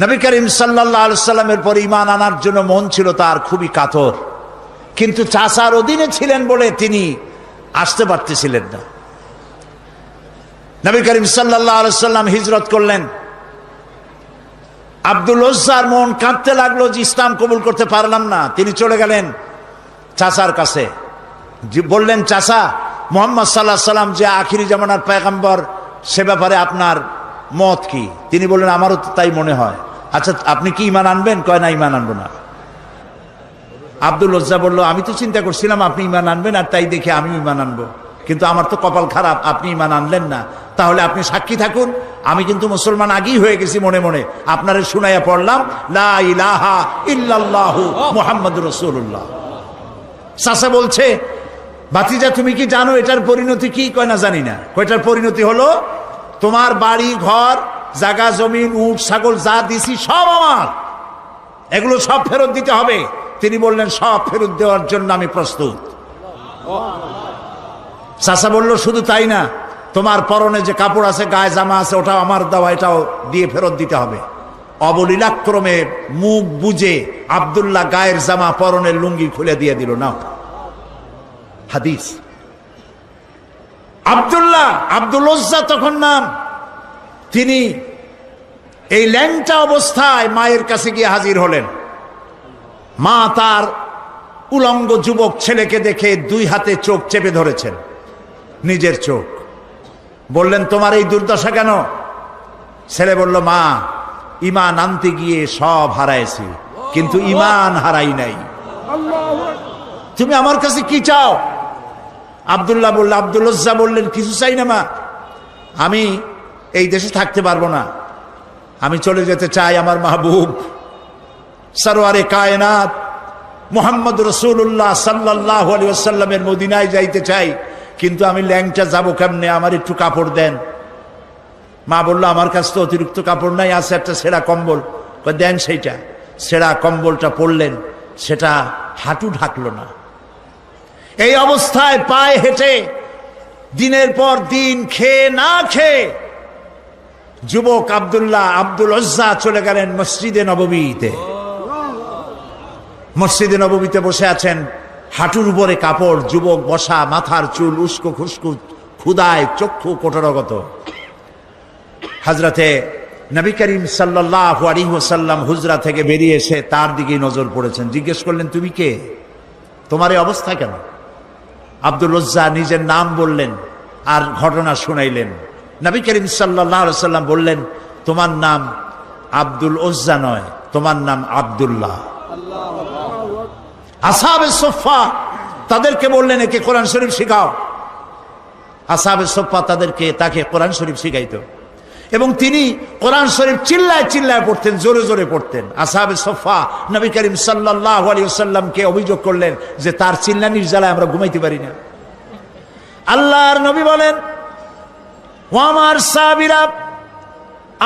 নবী করিম সাল্লাহ সাল্লামের পর ইমান আনার জন্য মন ছিল তার খুবই কাতর। কিন্তু চাষার অধীনে ছিলেন বলে তিনি আসতে পারতেছিলেন না। নবী করিম সাল্লাহ সাল্লাম হিজরত করলেন। আব্দুল ওজ্জার মন কাঁদতে লাগল যে ইসলাম কবুল করতে পারলাম না। তিনি চলে গেলেন চাচার কাছে। বললেন, চাচা, মোহাম্মদ সাল্লাহ সাল্লাম যে আখিরি জামানার পেগম্বর সে ব্যাপারে আপনার মত কি? তিনি বললেন, আমারও তো তাই মনে হয়। আচ্ছা আপনি কি ইমান আনবেন? কয়, না ইমান আনব না। আব্দুল লজ্জা বলল, আমি তো চিন্তা করছিলাম আপনি ইমান আনবেন আর তাই দেখে আমি ইমান আনব। কিন্তু আমার তো কপাল খারাপ, আপনি ইমান আনলেন না। তাহলে আপনি সাক্ষী থাকুন। আমি কিন্তু মুসলমান আগেই হয়ে গেছি মনে মনে। আপনারে শুনাইয়া পড়লাম, লা ইলাহা ইল্লাল্লাহু মুহাম্মাদুর রাসূলুল্লাহ। চাচা বলছে বাতিজা তুমি কি জানো এটার পরিণতি কি? কয়, না, জানি না। কয়টার পরিণতি হলো? তোমার বাড়ি, ঘর জাগা, জমিন, উট, ছাগল, যা দিছি সব আমার। এগুলো সব ফেরত দিতে হবে। তিনি বললেন, সব ফেরত দেওয়ার জন্য আমি প্রস্তুত। চাচা বলল, শুধু তাই না, তোমার পরনে যে কাপড় আছে, গায়ে জামা আছে, ওটাও আমার দেওয়া, এটাও দিয়ে ফেরত দিতে হবে। অবলীলাক্রমে মুখ বুঝে আবদুল্লাহ গায়ের জামা, পরনের লুঙ্গি খুলে দিয়ে দিল না হাদিস। আবদুল্লাহ, আব্দুল তখন নাম। তিনি এই ল্যাংটা অবস্থায় মায়ের কাছে গিয়ে হাজির হলেন। মা তার উলঙ্গ যুবক ছেলেকে দেখে দুই হাতে চোখ চেপে ধরেছেন, নিজের চোখ। বললেন, তোমার এই দুর্দশা কেন? ছেলে বলল, মা ইমান আনতে গিয়ে সব হারাইছি, কিন্তু ইমান হারাই নাই। তুমি আমার কাছে কি চাও? আবদুল্লাহ বলল আব্দুল্লাহ বললেন, কিছু চাই না মা, আমি এই দেশে থাকতে পারব না। আমি চলে যেতে চাই আমার মাহবুব। সরোয়ারে কায়নাত। মোহাম্মদ রসুল্লাহ সাল্লাহ আলী আসাল্লামের মদিনায় যাইতে চাই। কিন্তু আমি ল্যাংটা যাব কেমনে? আমার একটু কাপড় দেন। মা বলল, আমার কাছে তো অতিরিক্ত কাপড় নাই, আছে একটা সেরা কম্বল। দেন সেইটা। সেরা কম্বলটা পরলেন। সেটা হাঁটু ঢাকলো না। এই অবস্থায় পায়ে হেঁটে দিনের পর দিন খেয়ে না খেয়ে যুবক আবদুল্লাহ আব্দুল অজ্জা চলে গেলেন মসজিদে নবমীতে। মসজিদে নবমীতে বসে আছেন। হাঁটুর উপরে কাপড়, যুবক বসা, মাথার চুল উস্কো খুস্কু, ক্ষুদায় চক্ষু কোটরগত হাজরাতে নবী করিম সাল্লাহ আলিহাসাল্লাম হুজরা থেকে বেরিয়ে এসে তার দিকে নজর পড়েছেন। জিজ্ঞেস করলেন, তুমি কে? তোমার এই অবস্থা কেন? আব্দুল রজ্জা নিজের নাম বললেন আর ঘটনা শুনাইলেন। নবী করিম সাল্লাম বললেন, তোমার নাম আব্দুল ওজ্জা নয়, তোমার নাম আব্দুল্লাহ। আসাবে সোফা, তাদেরকে বললেন, একে কোরআন শরীফ শিখাও। আসাবে সোফা তাদেরকে, তাকে কোরআন শরীফ শিখাইত। এবং তিনি কোরআন শরীফ চিল্লায় চিল্লায় পড়তেন, জোরে জোরে পড়তেন। আসাবে সোফা নবী করিম সাল্লাহ আলী অভিযোগ করলেন যে তার চিল্লানির জ্বালায় আমরা ঘুমাইতে পারি না। আল্লাহর নবী বলেন ও আমার সাবিরা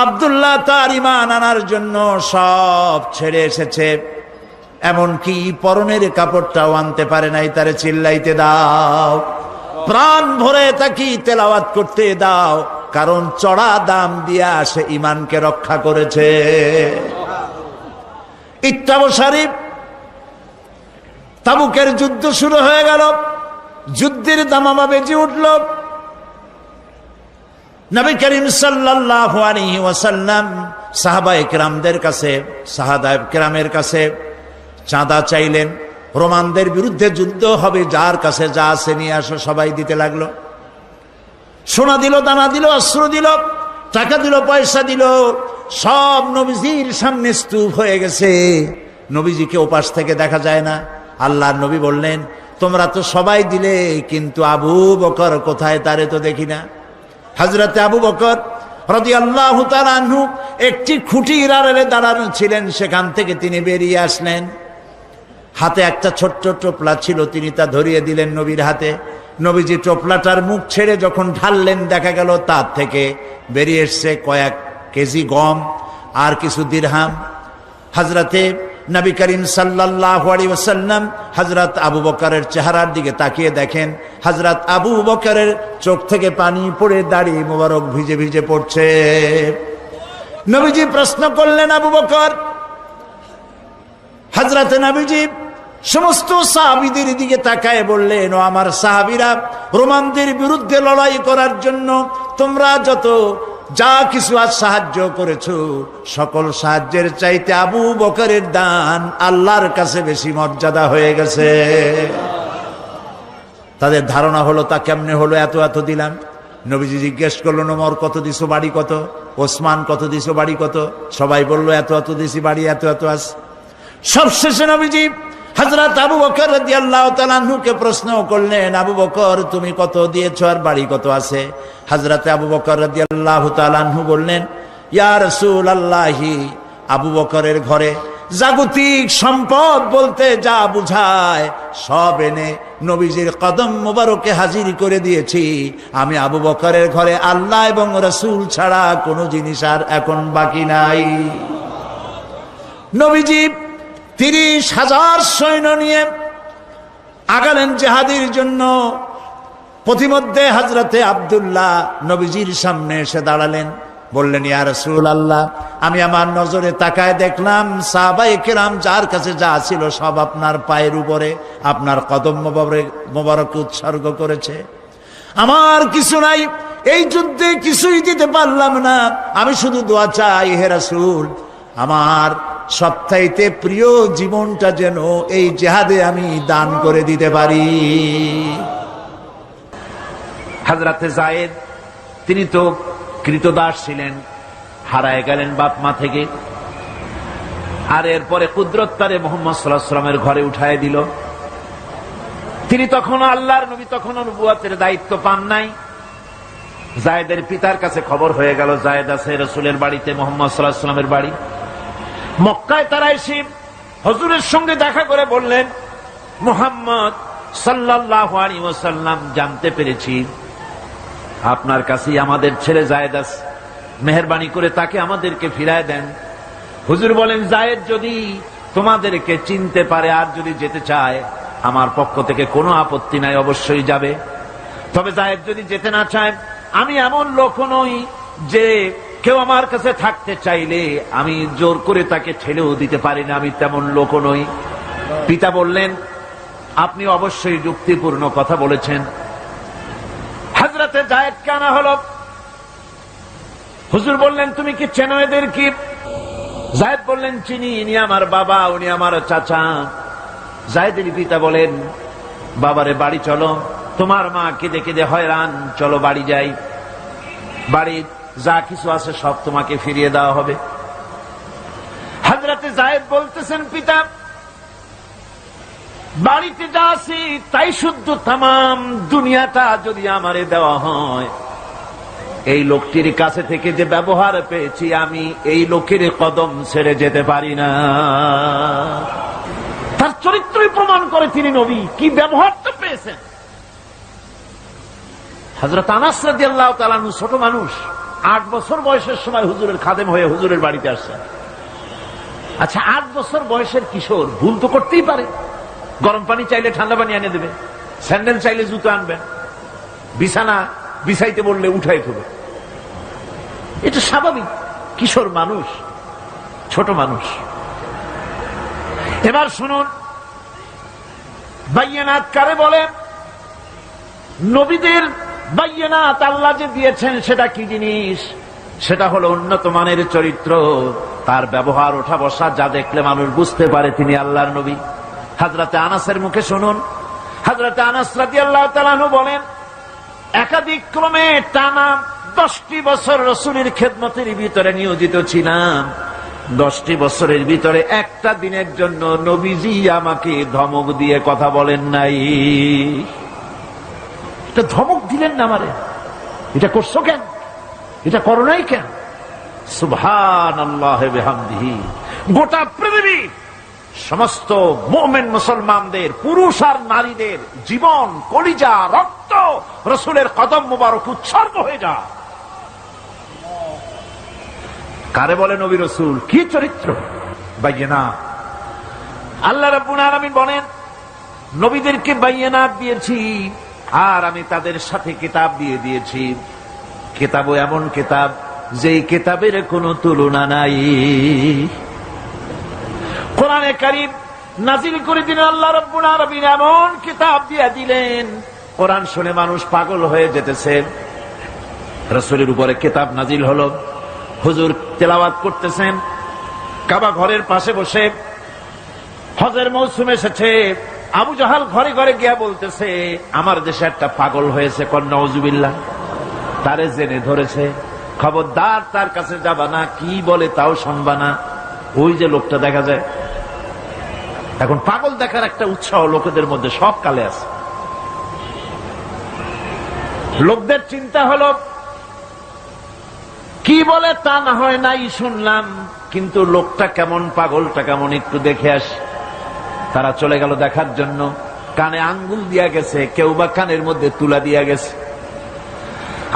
আবদুল্লাহ তার ইমান আনার জন্য সব ছেড়ে এসেছে। এমনকি পরনের কাপড়টাও আনতে পারে নাই, তারে চিল্লাইতে দাও। প্রাণ ভরে তাকে তেলাওয়াত করতে দাও, কারণ চড়া দাম দিয়া সে ইমানকে রক্ষা করেছে। ইত্তাব শরীফ, তাবুকের যুদ্ধ শুরু হয়ে গেল। যুদ্ধের দামামা বেজে উঠল। নবী করিম আলাইহি ওয়াসাল্লাম সাহাবা একরামদের কাছে সাহাদা একরামের কাছে চাঁদা চাইলেন। রোমানদের বিরুদ্ধে যুদ্ধ হবে, যার কাছে যা আছে নিয়ে আসো, সবাই দিতে লাগল। সোনা দিল, দানা দিল, অস্ত্র দিল, টাকা দিল, পয়সা দিল, সব নবীজির সামনে স্তূপ হয়ে গেছে। নবীজিকে ওপাশ থেকে দেখা যায় না। আল্লাহর নবী বললেন, তোমরা তো সবাই দিলে, কিন্তু আবু বকর কোথায় তারে তো দেখি না। হজরতে আবু বকর একটি খুঁটির আড়ালে দাঁড়ানো ছিলেন, সেখান থেকে তিনি বেরিয়ে আসলেন। হাতে একটা ছোট্ট টোপলা ছিল, তিনি তা ধরিয়ে দিলেন নবীর হাতে। নবীজি টোপলাটার মুখ ছেড়ে যখন ঢাললেন, দেখা গেল তার থেকে বেরিয়ে এসছে কয়েক কেজি গম আর কিছু দিরহাম। হাজরাতে নবী করিম সাল্লাহ আলী ওসাল্লাম হজরত আবু বকরের চেহারার দিকে তাকিয়ে দেখেন হজরত আবু বকরের চোখ থেকে পানি পড়ে দাড়ি মোবারক ভিজে ভিজে পড়ছে। নবীজি প্রশ্ন করলেন আবু বকর হাজরাতে নবীজি সমস্ত সাহাবিদের দিকে তাকায় বললেন, ও আমার সাহাবিরা, রোমানদের বিরুদ্ধে লড়াই করার জন্য তোমরা যত যা কিছু আজ সাহায্য করেছ, সকল সাহায্যের চাইতে আবু বকরের দান আল্লাহর কাছে বেশি মর্যাদা হয়ে গেছে। তাদের ধারণা হলো, তা কেমনে হলো, এত এত দিলাম। নবীজি জিজ্ঞেস করল নোমর কত দিছো বাড়ি কত? ওসমান, কত দিছো বাড়ি কত? সবাই বলল, এত এত দিছি বাড়ি, এত এত আস। সবশেষে নবীজি হজরত আবু বকর তাআলাকে প্রশ্ন করলেন, আবু বকর, তুমি কত দিয়েছ আর বাড়ি কত আছে? হজরত আবু বকর রাদিয়াল্লাহু তাআলাহু বললেন, ইয়া রাসূলুল্লাহি, আবু বকরের ঘরে জাগতিক সম্পদ বলতে যা বুঝায়, সব এনে নবীজির কদম মোবারকে হাজির করে দিয়েছি। আমি আবু বকরের ঘরে আল্লাহ এবং রসুল ছাড়া কোনো জিনিস আর এখন বাকি নাই। নবীজি তিরিশ হাজার সৈন্য নিয়ে আগালেন জেহাদির জন্য। প্রতিমধ্যে হাজরতে আবদুল্লাহ নবীজির সামনে এসে দাঁড়ালেন। বললেন, ইয়া রসুল আল্লাহ আমি আমার নজরে তাকায় দেখলাম সাহাবাই কেরাম যার কাছে যা ছিল সব আপনার পায়ের উপরে, আপনার কদম মোবারক- উৎসর্গ করেছে। আমার কিছু নাই, এই যুদ্ধে কিছুই দিতে পারলাম না, আমি শুধু দোয়া চাই, হে রাসূল আমার সবচাইতে প্রিয় জীবনটা যেন এই জেহাদে আমি দান করে দিতে পারি। হাজরাতে জায়েদ, তিনি তো কৃতদাস ছিলেন, হারায় গেলেন বাপ মা থেকে। আর এরপরে কুদরত তারে মোহাম্মদ সাল্লাহ সাল্লামের ঘরে উঠায় দিল। তিনি তখন আল্লাহর নবী, তখন নবুয়াতের দায়িত্ব পান নাই। জায়েদের পিতার কাছে খবর হয়ে গেল, জায়েদ আছে রসুলের বাড়িতে, মোহাম্মদ সাল্লাহ সাল্লামের বাড়ি। মক্কায় তারা এসে হজুরের সঙ্গে দেখা করে বললেন, মোহাম্মদ সাল্লাহ আলী জানতে পেরেছি। আপনার কাছেই আমাদের ছেলে জায়েদ আছে। মেহরবানি করে তাকে আমাদেরকে ফিরায় দেন। হুজুর বলেন, জায়েদ যদি তোমাদেরকে চিনতে পারে আর যদি যেতে চায়, আমার পক্ষ থেকে কোনো আপত্তি নাই, অবশ্যই যাবে। তবে জায়েদ যদি যেতে না চায়, আমি এমন লোক নই যে কেউ আমার কাছে থাকতে চাইলে আমি জোর করে তাকে ঠেলেও দিতে পারি না, আমি তেমন লোক নই। পিতা বললেন, আপনি অবশ্যই যুক্তিপূর্ণ কথা বলেছেন। হাজরাতে জায়েদ কানা হল। হুজুর বললেন, তুমি কি চেনো এদের কি? জায়েদ বললেন, চিনি, ইনি আমার বাবা, উনি আমার চাচা। জায়েদের পিতা বলেন, বাবারে বাড়ি চলো, তোমার মা কেঁদে কেঁদে হয়রান, চলো বাড়ি যাই। বাড়ি যা কিছু আছে সব তোমাকে ফিরিয়ে দেওয়া হবে। হাজরাতে জায়েদ বলতেছেন, পিতা, বাড়িতে যা আছি তাই শুদ্ধ তাম দুনিয়াটা যদি আমারে দেওয়া হয়। এই লোকটির কাছে থেকে যে ব্যবহার পেয়েছি, আমি এই লোকের কদম ছেড়ে যেতে পারি না। তার চরিত্রই প্রমাণ করে তিনি নবী। কি ব্যবহারটা পেয়েছেন। হজরত আনাস ছোট মানুষ। আট বছর বয়সের সময় হুজুরের খাদেম হয়ে হুজুরের বাড়িতে আসছেন আচ্ছা আট বছর বয়সের কিশোর, ভুল তো করতেই পারে। গরম পানি চাইলে ঠান্ডা পানি এনে দেবে। স্যান্ডেল চাইলে জুতো আনবেন বিছানা বিছাইতে বললে উঠাই দেবে এটা স্বাভাবিক। কিশোর মানুষ, ছোট মানুষ। এবার শুনুন। বাইয়ানাত কারে বলেন? নবীদের বাইয়ানাত আল্লাহ যে দিয়েছেন, সেটা কি জিনিস? সেটা হলো উন্নত মানের চরিত্র। তার ব্যবহার ওঠা বসা যা দেখলে মানুষ বুঝতে পারে তিনি আল্লাহর নবী। হাজরাতে আনাসের মুখে শুনুন। হাজরাতে আনাস রাতি আল্লাহ তালানু বলেন, একাধিক ক্রমে টানা দশটি বছর রসুলের খেদমতের ভিতরে নিয়োজিত ছিলাম। দশটি বছরের ভিতরে একটা দিনের জন্য নবীজি আমাকে ধমক দিয়ে কথা বলেন নাই। এটা ধমক দিলেন না আমারে। এটা করছ কেন? এটা করো নাই কেন? সুভান গোটা পৃথিবী, সমস্ত মোমেন মুসলমানদের, পুরুষ আর নারীদের জীবন, কলিজা, রক্ত, রসুলের কদম মুবারক উৎসর্গ হয়ে যা কারে বলে নবী রসুল? কি চরিত্র? বাইয়েনা। আল্লাহ রাব্বুল আলামিন বলেন, নবীদেরকে বাইয়েনাত দিয়েছি। আর আমি তাদের সাথে কিতাব দিয়ে দিয়েছি। কিতাবও এমন কিতাব, যেই কিতাবের কোনো তুলনা নাই। কোরআনে কারিম নাজিল করে দিলেন, আল্লাহ রব্বুল আলামিন এমন কিতাব দিয়ে দিলেন। কোরআন শুনে মানুষ পাগল হয়ে যেতেছে। রসুলের উপরে কিতাব নাজিল হলো। হুজুর তেলাওয়াত করতেছেন। কাবা ঘরের পাশে বসে হজের মৌসুম এসেছে। আবু জাহাল ঘরে ঘরে গিয়া বলতেছে, আমার দেশে একটা পাগল হয়েছে কন্যা অজুবিল্লা তারে জেনে ধরেছে। খবরদার তার কাছে যাবা না, কি বলে তাও শুনবা না। ওই যে লোকটা দেখা যায়, এখন পাগল দেখার একটা উৎসাহ লোকেদের মধ্যে সব কালে আছে। লোকদের চিন্তা হলো, কি বলে তা না হয় নাই শুনলাম, কিন্তু লোকটা কেমন পাগলটা কেমন একটু দেখে আসি। তারা চলে গেল দেখার জন্য। কানে আঙ্গুল দিয়া গেছে, কেউ বা কানের মধ্যে তুলা দিয়া গেছে।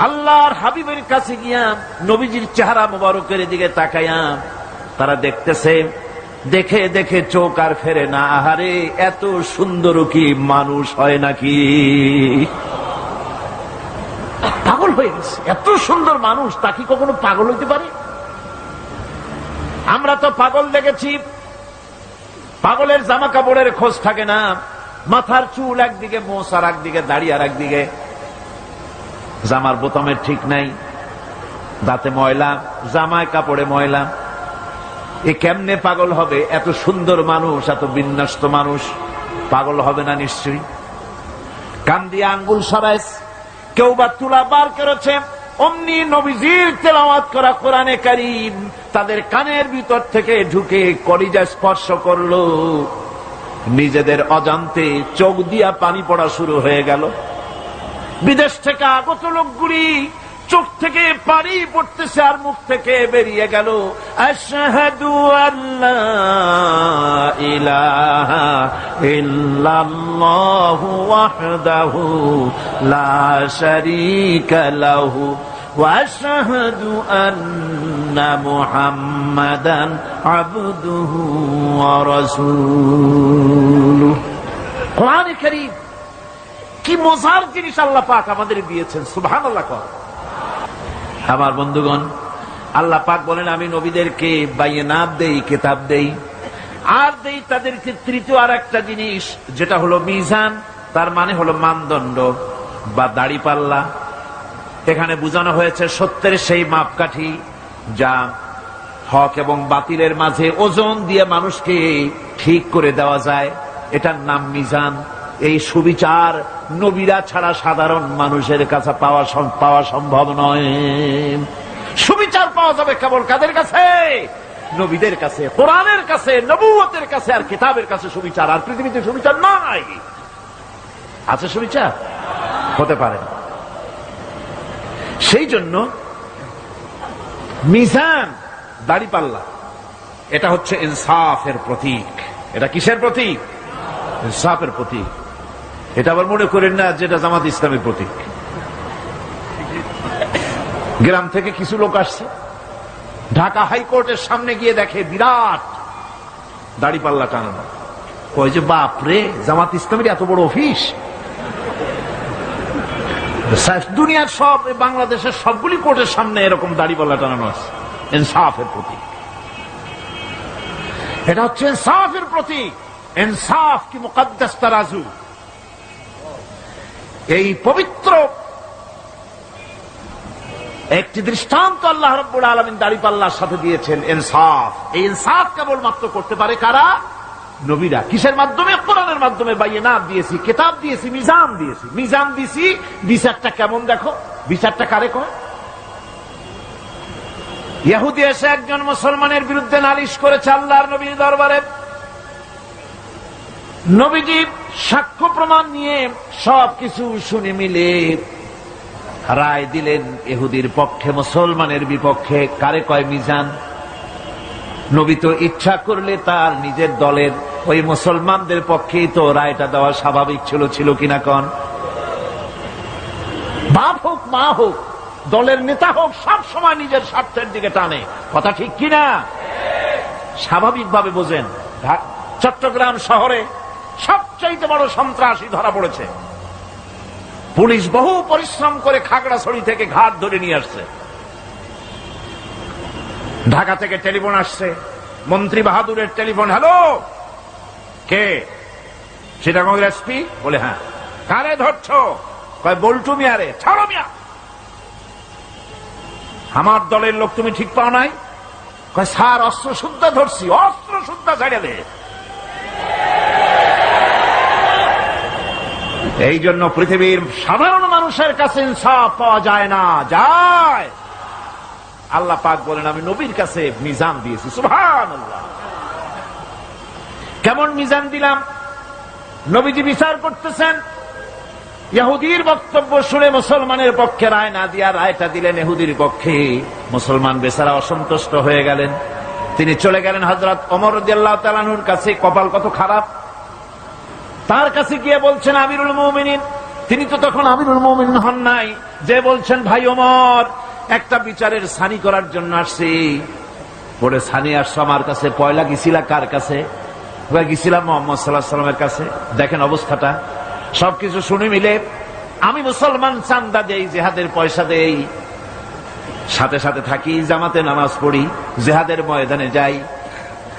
আল্লাহর হাবিবের কাছে গিয়া নবীজির চেহারা মোবারকের দিকে তাকাইয়া তারা দেখতেছে, দেখে দেখে চোখ আর ফেরে না। আহারে, এত সুন্দর কি মানুষ হয় নাকি? পাগল হয়ে গেছে। এত সুন্দর মানুষ, তা কি কখনো পাগল হইতে পারে? আমরা তো পাগল দেখেছি পাগলের জামা কাপড়ের খোঁজ থাকে না। মাথার চুল একদিকে মোষ আর একদিকে দাড়ি আর একদিকে জামার বোতামের ঠিক নাই। দাঁতে ময়লা, জামায় কাপড়ে ময়লা। এ কেমনে পাগল হবে? এত সুন্দর মানুষ, এত বিন্যস্ত মানুষ। পাগল হবে না নিশ্চয়ই? কান দিয়ে আঙ্গুল সরাইস, কেউ বা তুলা বার করেছে অমনি নবীজির তেলাওয়াত করা কোরআনে কারিম তাদের কানের ভিতর থেকে ঢুকে কলিজা স্পর্শ করল। নিজেদের অজান্তে চোখ দিয়া পানি পড়া শুরু হয়ে গেল। বিদেশ থেকে আগত লোকগুলি চোখ থেকে পানি পড়তেছে আর মুখ থেকে বেরিয়ে গেল আশহাদু আল্লাহ ইলাহা ইল্লাল্লাহু ওয়াহদাহু লা শারীকা লাহু واشهد ان محمدا عبده ورسوله قران كريم কি মজার জিনিস আল্লাহ পাক আমাদের দিয়েছেন সুবহান আল্লাহ আমার বন্ধুগণ, আল্লাহ পাক বলেন, আমি নবীদেরকে বাইনাত দেই, কেতাব দেই। আর দেই তাদেরকে তৃতীয় আর একটা জিনিস, যেটা হলো মিজান, তার মানে হলো মানদণ্ড বা দাড়ি পাল্লা। এখানে বোঝানো হয়েছে সত্যের সেই মাপকাঠি যা হক এবং বাতিলের মাঝে ওজন দিয়ে মানুষকে ঠিক করে দেওয়া যায়। এটার নাম মিজান। এই সুবিচার নবীরা ছাড়া সাধারণ মানুষের কাছে পাওয়া পাওয়া সম্ভব নয়। সুবিচার পাওয়া যাবে কেবল কাদের কাছে? নবীদের কাছে, কোরআনের কাছে, নবুয়তের কাছে আর কিতাবের কাছে সুবিচার। আর পৃথিবীতে সুবিচার নাই। আছে সুবিচার? হতে পারে। সেই জন্য মিজান, দাড়ি পাল্লা, এটা হচ্ছে ইনসাফের প্রতীক। এটা কিসের প্রতীক? ইনসাফের প্রতীক। এটা আবার মনে করেন না যেটা জামাত ইসলামের প্রতীক। গ্রাম থেকে কিছু লোক আসছে। ঢাকা হাইকোর্টের সামনে গিয়ে দেখে বিরাট দাড়িপাল্লা টানানো। কয় যে, বাপ রে, জামাত ইসলামের এত বড় অফিস? দুনিয়ার সব বাংলাদেশের সবগুলি কোর্টের সামনে এরকম দাড়িপাল্লা টানানো আছে। ইনসাফের প্রতীক। এটা হচ্ছে ইনসাফের প্রতীক। ইনসাফ কি মুকদ্দাস তারাজু। এই পবিত্র একটি দৃষ্টান্ত আল্লাহ রব্বুল আলমিন দাড়িপাল্লার সাথে দিয়েছেন ইনসাফ। এই ইনসাফ কেবলমাত্র করতে পারে কারা? নবীরা। কিসের মাধ্যমে? কোরআনের মাধ্যমে। বাইয়ে না দিয়েছি, কেতাব দিয়েছি, মিজান দিয়েছি। মিজান দিয়েছি বিচারটা কেমন দেখো? বিচারটা কারে কয়? ইহুদি এসে একজন মুসলমানের বিরুদ্ধে নালিশ করেছে আল্লাহর নবীর দরবারে। নবীজি সাক্ষ্য প্রমাণ নিয়ে সবকিছু শুনে মিলে রায় দিলেন এহুদির পক্ষে, মুসলমানের বিপক্ষে, কারে কয় মিজান? নবী তো ইচ্ছা করলে তার নিজের দলের ওই মুসলমানদের পক্ষেই তো রায়টা দেওয়া স্বাভাবিক ছিল ছিল কিনা কন? বাপ হোক, মা হোক, দলের নেতা হোক, সব সময় নিজের স্বার্থের দিকে টানে। কথা ঠিক কিনা? স্বাভাবিকভাবে বোঝেন। চট্টগ্রাম শহরে সবচাইতে বড় সন্ত্রাসী ধরা পড়েছে। পুলিশ বহু পরিশ্রম করে খাগড়াছড়ি থেকে ঘাট ধরে নিয়ে আসছে। ঢাকা থেকে টেলিফোন আসছে। মন্ত্রী বাহাদুরের টেলিফোন, হ্যালো, কে? সীতাকুণ্ডের এসপি? বলে হ্যাঁ। কারে ধরছো? কয়, বল্টু মিয়ারে। ছাড়ো মিয়া! আমার দলের লোক তুমি ঠিক পাও নাই? কয়, স্যার অস্ত্র শুদ্ধ ধরছি অস্ত্র শুদ্ধ ছেড়ে দে। এই জন্য পৃথিবীর সাধারণ মানুষের কাছে ইনসাফ পাওয়া যায় না। যায়। আল্লাহ পাক বলেন, আমি নবীর কাছে মিজান দিয়েছি। সুভান কেমন মিজান দিলাম? নবীজি বিচার করতেছেন। ইহুদির বক্তব্য শুনে মুসলমানের পক্ষে রায় না দিয়া রায়টা দিলেন এহুদির পক্ষে। মুসলমান বেচারা অসন্তুষ্ট হয়ে গেলেন। তিনি চলে গেলেন হজরত অমর তালানুর কাছে। কপাল কত খারাপ। তার কাছে গিয়ে বলছেন, আমিরুল মৌমিনিন। তিনি তো তখন আমিরুল মৌমিন হন নাই। যে বলছেন, ভাই ওমর, একটা বিচারের সানি করার জন্য আসছি। পরে সানি, আসছো আমার কাছে? পয়লা গেছিলা কার কাছে? গেছিলাম মোহাম্মদ সাল্লাহ সাল্লামের কাছে। দেখেন অবস্থাটা। সবকিছু শুনে মিলে, আমি মুসলমান, চান্দা দেই, জেহাদের পয়সা দেই। সাথে সাথে থাকি, জামাতে নামাজ পড়ি, জেহাদের ময়দানে যাই।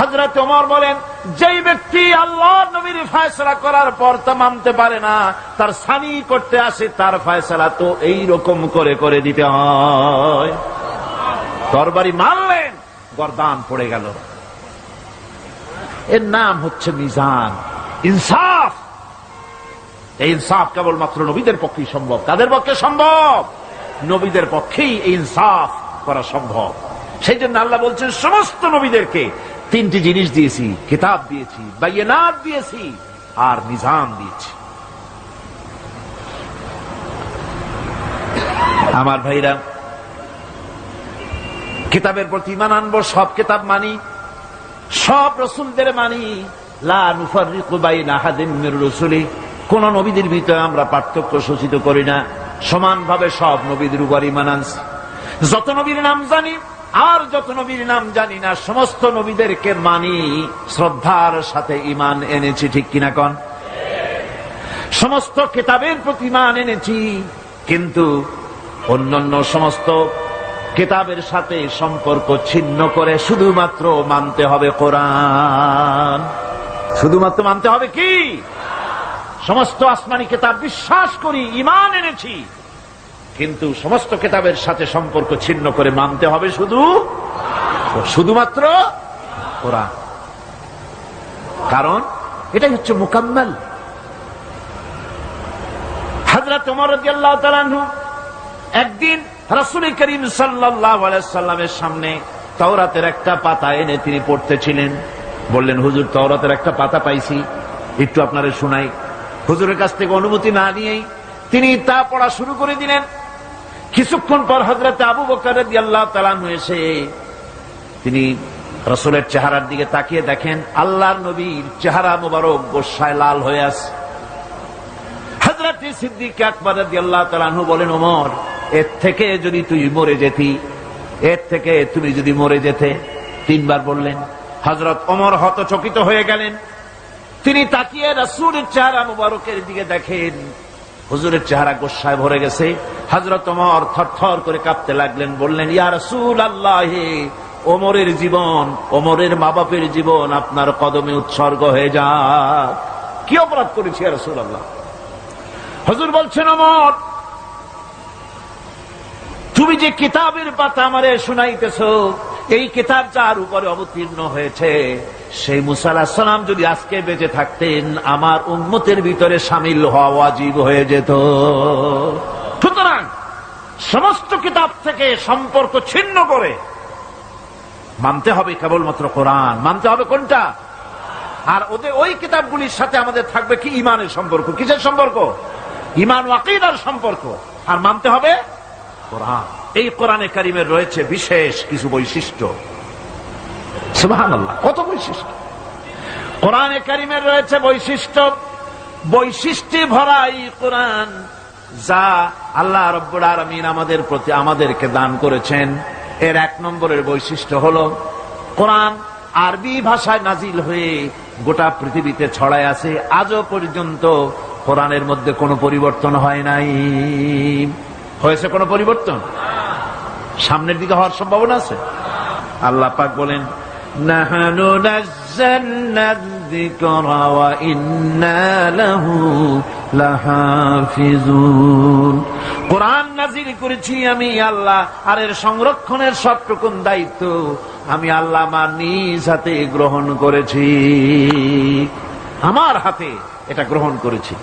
হাজরা তোমার বলেন, যেই ব্যক্তি আল্লাহ নবীর ফায়সলা করার পর তা মানতে পারে না, তার সানি করতে আসে, তার ফায়সলা তো এই রকম করে করে দিতে হয়। তরবারি মারলেন, গরদান পড়ে গেল। এর নাম হচ্ছে মিজান। ইনসাফ। এই ইনসাফ কেবলমাত্র নবীদের পক্ষেই সম্ভব। তাদের পক্ষে সম্ভব? নবীদের পক্ষেই ইনসাফ করা সম্ভব। সেই জন্য আল্লাহ বলছেন, সমস্ত নবীদেরকে তিনটি জিনিস দিয়েছি, কিতাব দিয়েছি বাইনাত দিয়েছি, আর নিজাম দিয়েছি। আমার ভাইরা, কিতাবের প্রতি ইমান আনব, সব কিতাব মানি, সব রসুলদের মানি। কোন নবীদের ভিতরে আমরা পার্থক্য সূচিত করি না। সমানভাবে সব নবীদের উপর ইমান আনছি। যত নবীর নাম জানি আর যত নবীর নাম জানি না, সমস্ত নবীদেরকে মানি, শ্রদ্ধার সাথে ইমান এনেছি, ঠিক কিনা কন? সমস্ত কিতাবের প্রতি ইমান এনেছি, কিন্তু অন্যান্য সমস্ত কিতাবের সাথে সম্পর্ক ছিন্ন করে শুধুমাত্র মানতে হবে কোরআন। শুধুমাত্র মানতে হবে কি? সমস্ত আসমানি কেতাব বিশ্বাস করি ইমান এনেছি। কিন্তু সমস্ত কেতাবের সাথে সম্পর্ক ছিন্ন করে মানতে হবে শুধু শুধুমাত্র কোরআন। কারণ এটাই হচ্ছে মোকাম্মেল। তাআলা আনহু একদিন রাসূল করিম সাল্লামের সামনে তাওরাতের একটা পাতা এনে তিনি পড়তেছিলেন। বললেন, হুজুর, তওরাতের একটা পাতা পাইছি। একটু আপনারা শোনাই। হুজুরের কাছ থেকে অনুমতি না নিয়েই তিনি তা পড়া শুরু করে দিলেন। কিছুক্ষণ পর হজরত আবু বকর তাআলা আনহু এসে তিনি রসুলের চেহারার দিকে তাকিয়ে দেখেন, আল্লাহর নবীর চেহারা মোবারক গোসায় লাল হয়ে আছে। হজরত সিদ্দিক আকবর আল্লাহ বলেন, ওমর, এর থেকে যদি তুই মরে যেতি, এর থেকে তুমি যদি মরে যেতে, তিনবার বললেন হজরত ওমর হতচকিত হয়ে গেলেন। তিনি তাকিয়ে রসুলের চেহারা মুবারকের দিকে দেখেন হুজুরের চেহারা গোসায় ভরে গেছে। হজরত ওমর থর করে কাঁপতে লাগলেন, বললেন, ইয়া রসুল আল্লাহ ওমরের জীবন, ওমরের মা বাপের জীবন আপনার কদমে উৎসর্গ হয়ে যা কি অপরাধ করেছি আর রসুল আল্লাহ হজুর বলছেন অমর তুমি যে কিতাবের পাতা আমারে শুনাইতেছ, এই কিতাব যার উপরে অবতীর্ণ হয়েছে সেই মুসাল্লাহাম যদি আজকে বেঁচে থাকতেন, আমার উন্মতের ভিতরে সামিল হওয়া ওয়াজিব হয়ে যেত। সুতরাং সমস্ত কিতাব থেকে সম্পর্ক ছিন্ন করে মানতে হবে কেবলমাত্র কোরআন। মানতে হবে কোনটা? আর ওদের ওই কিতাবগুলির সাথে আমাদের থাকবে কি? ইমানের সম্পর্ক। কিসের সম্পর্ক? ইমান ওয়াকিদার সম্পর্ক। আর মানতে হবে কোরআন। এই কোরআনে কারিমের রয়েছে বিশেষ কিছু বৈশিষ্ট্য। কত বৈশিষ্ট্য? কোরআনে কারিমের রয়েছে বৈশিষ্ট্য, বৈশিষ্ট্যে ভরা এই কোরআন যা আল্লাহ রব্বুল আলমিন আমাদের প্রতি, আমাদেরকে দান করেছেন। এর এক নম্বরের বৈশিষ্ট্য হল, কোরআন আরবি ভাষায় নাজিল হয়ে গোটা পৃথিবীতে ছড়ায় আছে। আজও পর্যন্ত কোরআনের মধ্যে কোনো পরিবর্তন হয় নাই। হয়েছে কোনো পরিবর্তন? সামনের দিকে হওয়ার সম্ভাবনা আছে? আল্লাহ পাক বলেন নাহানু নাজ্জালনা যিকরা ওয়া ইন্না লাহু কোরআন নাজিল করেছি আমি আল্লাহ, আর এর সংরক্ষণের সবটুকুন দায়িত্ব আমি আল্লাহ আমার নিজ হাতে গ্রহণ করেছি। আমার হাতে এটা গ্রহণ করেছি।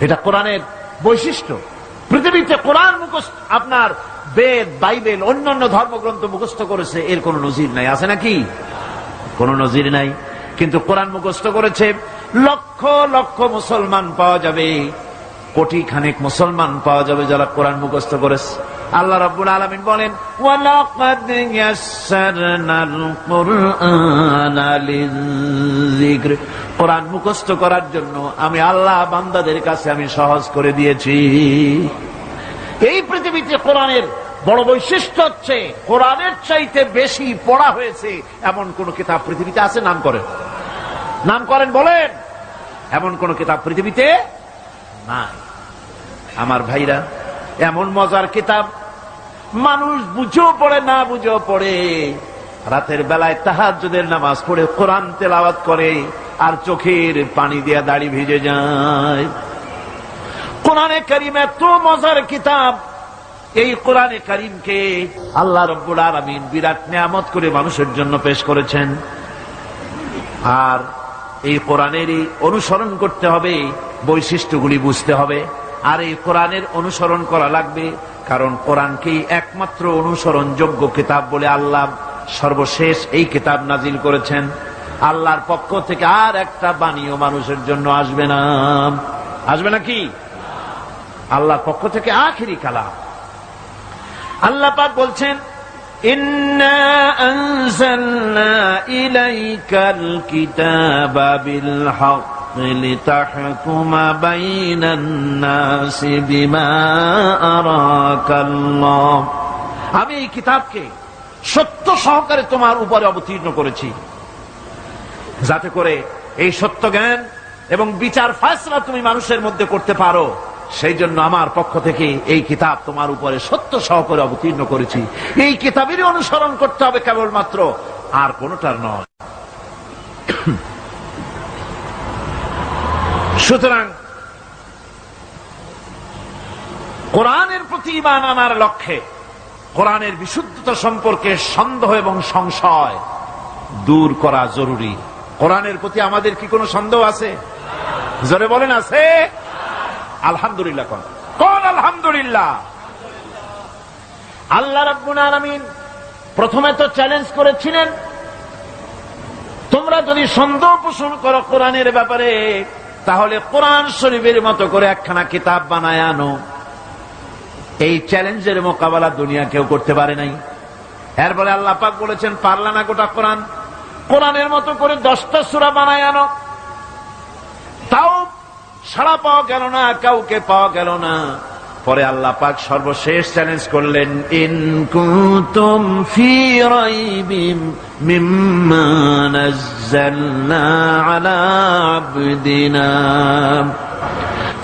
এটা কোরআনের বৈশিষ্ট্য। পৃথিবীতে কোরআন মুখস্থ আপনার বেদ, বাইবেল, অন্যান্য ধর্মগ্রন্থ মুখস্থ করেছে, এর কোন নজির নাই। আছে নাকি? কোন নজির নাই। কিন্তু কোরআন মুখস্থ করেছে, লক্ষ লক্ষ মুসলমান পাওয়া যাবে, কোটি খানেক মুসলমান পাওয়া যাবে যারা কোরআন মুখস্থ করেছে। আল্লাহ রাব্বুল আলামিন বলেন, ওয়ালাকাদ ইয়াসসারনাল কুরআনা লিযিকর। কোরআন মুখস্থ করার জন্য আমি আল্লাহ বান্দাদের কাছে আমি সহজ করে দিয়েছি। এই পৃথিবীতে কোরআনের বড় বৈশিষ্ট্য হচ্ছে, কোরআনের চাইতে বেশি পড়া হয়েছে এমন কোন কিতাব পৃথিবীতে আছে? নাম করেন। নাম করেন, বলেন। এমন কোন কিতাব পৃথিবীতে নাই। আমার ভাইরা, এমন মজার কিতাব মানুষ বুঝেও পড়ে, না বুঝেও পড়ে। রাতের বেলায় তাহাজ্জুদের নামাজ পড়ে, কোরআন তেলাওয়াত করে আর চোখের পানি দিয়া দাড়ি ভিজে যায়। কোরআনে করিম এত মজার কিতাব এই কোরআনে করিমকে আল্লাহ রব্বুল আলমিন বিরাট নিয়ামত করে মানুষের জন্য পেশ করেছেন। আর এই কোরআনেরই অনুসরণ করতে হবে, বৈশিষ্ট্যগুলি বুঝতে হবে। আর এই কোরআনের অনুসরণ করা লাগবে, কারণ কোরআনকেই একমাত্র অনুসরণযোগ্য কিতাব বলে আল্লাহ সর্বশেষ এই কিতাব নাজিল করেছেন। আল্লাহর পক্ষ থেকে আর একটা বাণীও মানুষের জন্য আসবে না। আসবে না কি আল্লাহর পক্ষ থেকে আখিরি কালাম। আল্লাহ পাক বলছেন আমি এই কিতাবকে সত্য সহকারে তোমার উপরে অবতীর্ণ করেছি। যাতে করে এই সত্য জ্ঞান এবং বিচার ফাসলা তুমি মানুষের মধ্যে করতে পারো। সেই জন্য আমার পক্ষ থেকে এই কিতাব তোমার উপরে সত্য সহকারে অবতীর্ণ করেছি। এই কিতাবেরই অনুসরণ করতে হবে কেবলমাত্র, আর কোনটার নয়। সুতরাং, কোরআনের প্রতি ইমান আনার লক্ষ্যে কোরআনের বিশুদ্ধতা সম্পর্কে সন্দেহ এবং সংশয় দূর করা জরুরি। কোরআনের প্রতি আমাদের কি কোনো সন্দেহ আছে? জোরে বলেন, আছে? আলহামদুলিল্লাহ কোন? কোন আলহামদুলিল্লাহ? আল্লাহ রাব্বুল আলামিন প্রথমে তো চ্যালেঞ্জ করেছিলেন। তোমরা যদি সন্দেহ পোষণ করো কোরআনের ব্যাপারে, তাহলে কোরআন শরীফের মতো করে একখানা কিতাব বানায় আনো। এই চ্যালেঞ্জের মোকাবেলা দুনিয়া কেউ করতে পারে নাই। এরপরে আল্লাহ পাক বলেছেন, পারলা না গোটা কোরআন? কোরআনের মতো করে দশটা সুরা বানায় আনো। তাও সাড়া পাওয়া গেল না কাউকে পাওয়া গেল না পরে আল্লাহ পাক সর্বশেষ চ্যালেঞ্জ করলেন ইন কুতুম ফি রাইবিম মিম্মা নাযালনা আলা আবদিনা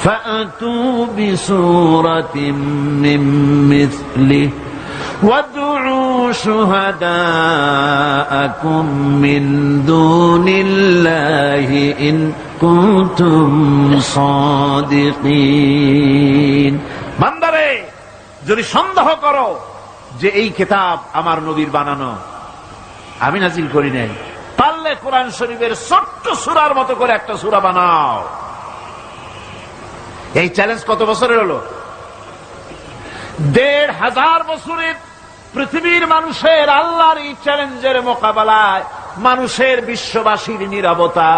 فأتوا بسورة من مثله وادعوا شهداءكم من دون الله إن বান্দারে, যদি সন্দেহ করো যে এই কিতাব আমার নবীর বানানো, আমি নাজিল করি নাই। পারলে কোরআন শরীফের ছোট্ট সুরার মতো করে একটা সুরা বানাও। এই চ্যালেঞ্জ কত বছরের হলো? দেড় হাজার বছরের পৃথিবীর মানুষের আল্লাহর এই চ্যালেঞ্জের মোকাবেলায় মানুষের বিশ্ববাসীর নিরবতা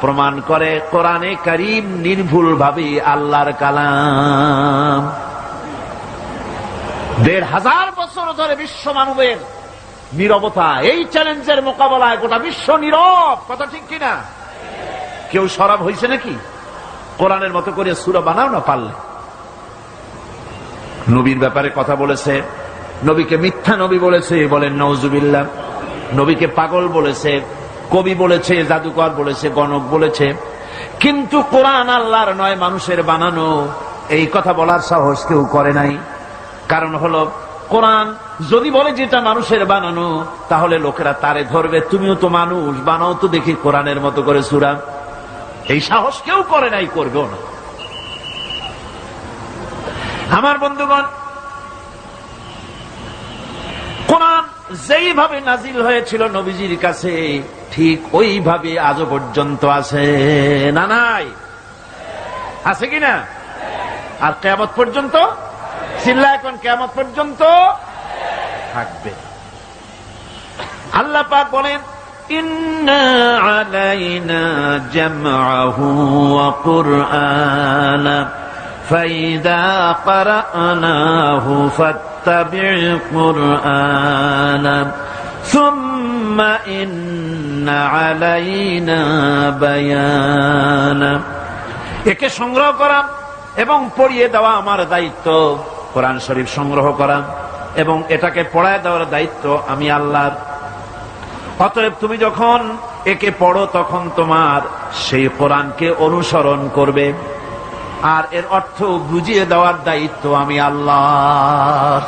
প্রমাণ করে কোরআনে করিম নির্ভুল ভাবে আল্লাহর কালাম। দেড় হাজার বছর ধরে বিশ্ব মানবের নিরবতা, এই চ্যালেঞ্জের মোকাবেলায় গোটা বিশ্ব নীরব। কথা ঠিক কিনা? কেউ সরব হয়েছে নাকি? কোরআনের মতো করে সুরা বানাও না পারলে। নবীর ব্যাপারে কথা বলেছে, নবীকে মিথ্যা নবী বলেছে, বলেন নওজুবিল্লাহ নবীকে পাগল বলেছে কবি বলেছে, জাদুকর বলেছে, গণক বলেছে। কিন্তু কোরআন আল্লাহর নয়, মানুষের বানানো। এই কথা বলার সাহস কেউ করে নাই। কারণ হলো, কোরআন যদি বলে যেটা মানুষের বানানো, তাহলে লোকেরা তারে ধরবে। তুমিও তো মানুষ, বানাও তো দেখি কোরআনের মতো করে সুরা। এই সাহস কেউ করে নাই, করবেও না। আমার বন্ধুগণ, কোরআন যেইভাবে নাজিল হয়েছিল নবীজির কাছে ঠিক ওইভাবে আজও পর্যন্ত আছে না নাই আছে কি না আর কেমত পর্যন্ত চিল্লা এখন কেমত পর্যন্ত থাকবে আল্লাহ পাক বলেন ইন্না আলাইনা জামআহু ওয়া কুরআনা فإذا قرأناه فاتبع قرآنا ثم إن علينا بيانا একে সংগ্রহ করা এবং পড়িয়ে দেওয়া আমার দায়িত্ব কোরআন শরীফ সংগ্রহ করা এবং এটাকে পড়ায় দেওয়ার দায়িত্ব আমি আল্লাহর অতএব তুমি যখন একে পড়ো তখন তোমার সেই কোরআনকে অনুসরণ করবে আর এর অর্থ বুঝিয়ে দেওয়ার দায়িত্ব আমি আল্লাহ